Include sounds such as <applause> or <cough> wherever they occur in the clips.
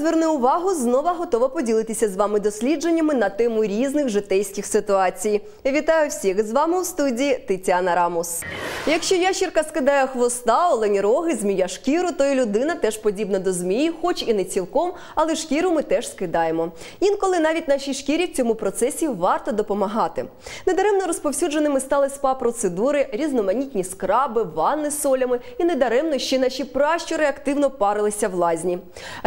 зверни увагу знову готова поділитися з вами дослідженнями на тему різних житейських ситуацій. Вітаю всіх з вами у студії Тетяна Рамус. Якщо ящірка скидає хвоста, олені роги, змія шкіру, то і людина теж подібна до змії, хоч і не цілком, але шкіру ми теж скидаємо. Інколи навіть нашій шкірі в цьому процесі варто допомагати. Недаремно розповсюдженими стали спа-процедури, різноманітні скраби, ванни з солями, і недаремно ще наші пращури активно парилися в лазні.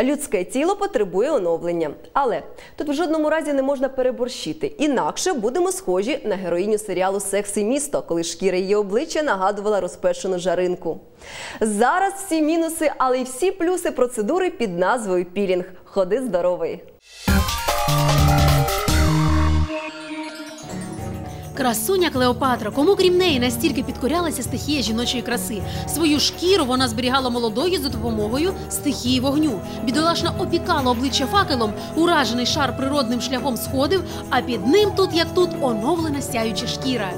Людське тіло потребує оновлення. Але тут в жодному разі не можна переборщити. Інакше будемо схожі на героїню серіалу Секс і місто, коли шкіра її обличчя нагадувала розпечену жаринку. Зараз всі мінуси, але й всі плюси процедури під назвою пілінг. Ходи здоровий. Красуня Клеопатра, кому крім неї настільки підкорялася стихія жіночої краси. Свою шкіру вона зберігала молодою за допомогою стихії вогню. Бідолашна опікала обличчя факелом, уражений шар природним шляхом сходив, а під ним тут як тут оновлена сяюча шкіра.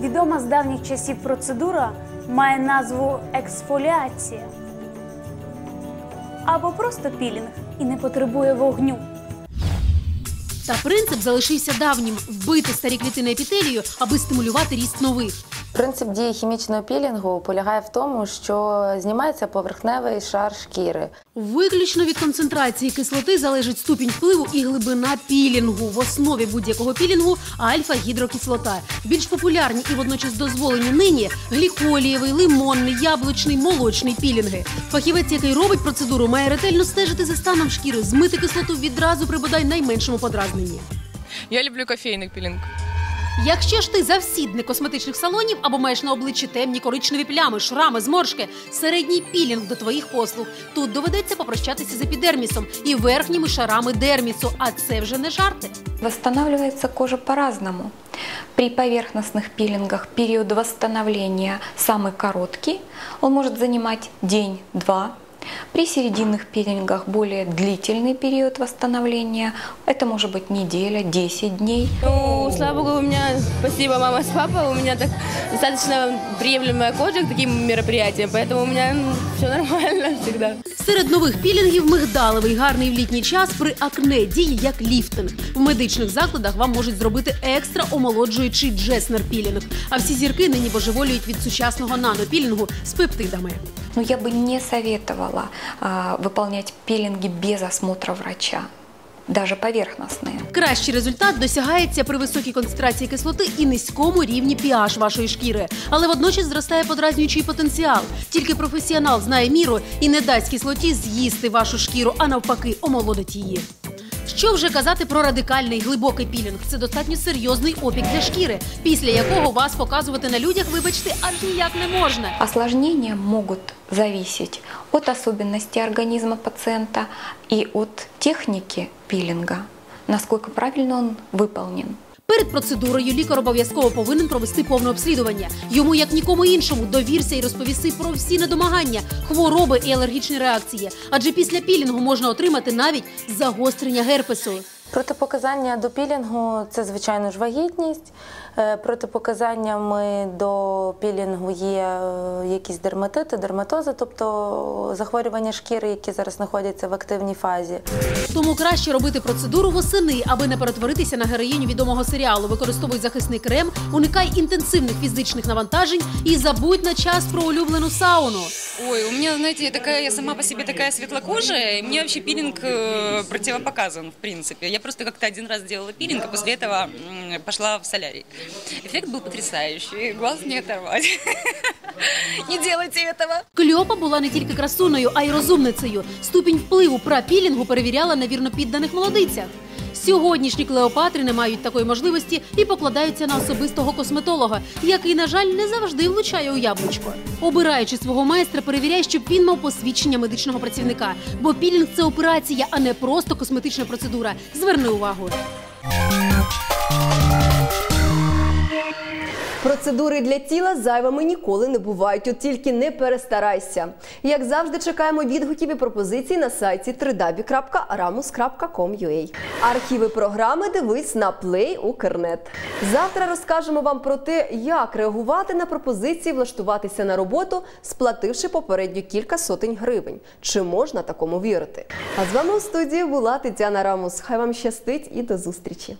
Відома з давніх часів процедура має назву ексфоліація або просто пілінг і не потребує вогню. Та принцип залишився давнім вбити старі клітини епітелію, аби стимулювати ріст нових. Принцип дії хімічного пілінгу полягає в тому, що знімається поверхневий шар шкіри. Виключно від концентрації кислоти залежить ступінь впливу і глибина пілінгу. В основі будь-якого пілінгу альфа-гідрокислота. Більш популярні і водночас дозволені нині гліколієвий, лимонний, яблучний, молочний пілінги. Фахівець, який робить процедуру, має ретельно стежити за станом шкіри, змити кислоту відразу при бодай найменшому подразненні. Я люблю кофейный пилинг. Якщо ж ти завсідник косметичних салонів або маєш на обличчі темні коричневі плями, шрами, зморшки, середній пілінг до твоїх послуг, тут доведеться попрощатися з епідермісом і верхніми шарами дермісу. А це вже не жарти. Восстанавливается кожа по-разному. При поверхностных пилингах период восстановления самый короткий, он может занимать день-два. При серединных пилингах более длительный период восстановления, это может быть неделя, 10 дней. Ну, слава богу, у меня, спасибо, мама с папой, у меня так достаточно приемлемая кожа к таким мероприятиям, поэтому у меня все нормально <laughs> всегда. Серед нових пілінгів мигдалевий гарний в літній час при акне діє як ліфтинг. В медичних закладах вам можуть зробити екстра омолоджуючий джеснер пілінг. А всі зірки нині божеволюють від сучасного нанопілінгу з пептидами. Но я бы не советовала а, выполнять пилинги без осмотра врача, даже поверхностные. Кращий результат досягається при високій концентрації кислоти і низькому рівні pH вашої шкіри, але водночас зростає подразнюючий потенціал. Тільки професіонал знає міру і не дасть кислоті з'їсти вашу шкіру, а навпаки, омолодить її. Що вже казати про радикальний глибокий пілінг? Це достатньо серйозний опік для шкіри, після якого вас показувати на людях, вибачте, аж ніяк не можна. Осложнення можуть зависеть от особливостей організму пацієнта і від техніки пілінга, наскільки правильно він выполнен. Перед процедурою лікар обов'язково повинен провести повне обслідування. Йому, як нікому іншому, довірся і розповісти про всі недомагання, хвороби і алергічні реакції. Адже після пілінгу можна отримати навіть загострення герпесу. Протипоказання до пілінгу це звичайно ж вагітність. Е, Протипоказаннями до пілінгу є е, якісь дерматити, дерматози, тобто захворювання шкіри, які зараз знаходяться в активній фазі. Тому краще робити процедуру восени, аби не перетворитися на героїню відомого серіалу. Використовуй захисний крем, уникай інтенсивних фізичних навантажень і забудь на час про улюблену сауну. Ой, у меня, знаете, такая, я сама по себе такая светлокожая, и мне вообще пилинг э, противопоказан, в принципе. Я просто как-то один раз делала пилинг, а после этого м, пошла в солярий. Эффект был потрясающий, глаз не оторвать. <laughs> Не делайте этого. Кльопа була не тільки красуною, а й розумницею. Ступінь впливу прапілінгу перевіряла на вірно підданих молодицях. Сьогоднішні Клеопатри не мають такої можливості і покладаються на особистого косметолога, який, на жаль, не завжди влучає у яблучко. Обираючи свого майстра, перевіряй, щоб він мав посвідчення медичного працівника. Бо пілінг це операція, а не просто косметична процедура. Зверни увагу. Процедури для тіла зайвими ніколи не бувають, от тільки не перестарайся. Як завжди, чекаємо відгуків і пропозицій на сайті www.ramus.com.ua. Архіви програми дивись на Play Укрнет. Завтра розкажемо вам про те, як реагувати на пропозиції влаштуватися на роботу, сплативши попередньо кілька сотень гривень. Чи можна такому вірити? А з вами у студії була Тетяна Рамус. Хай вам щастить і до зустрічі.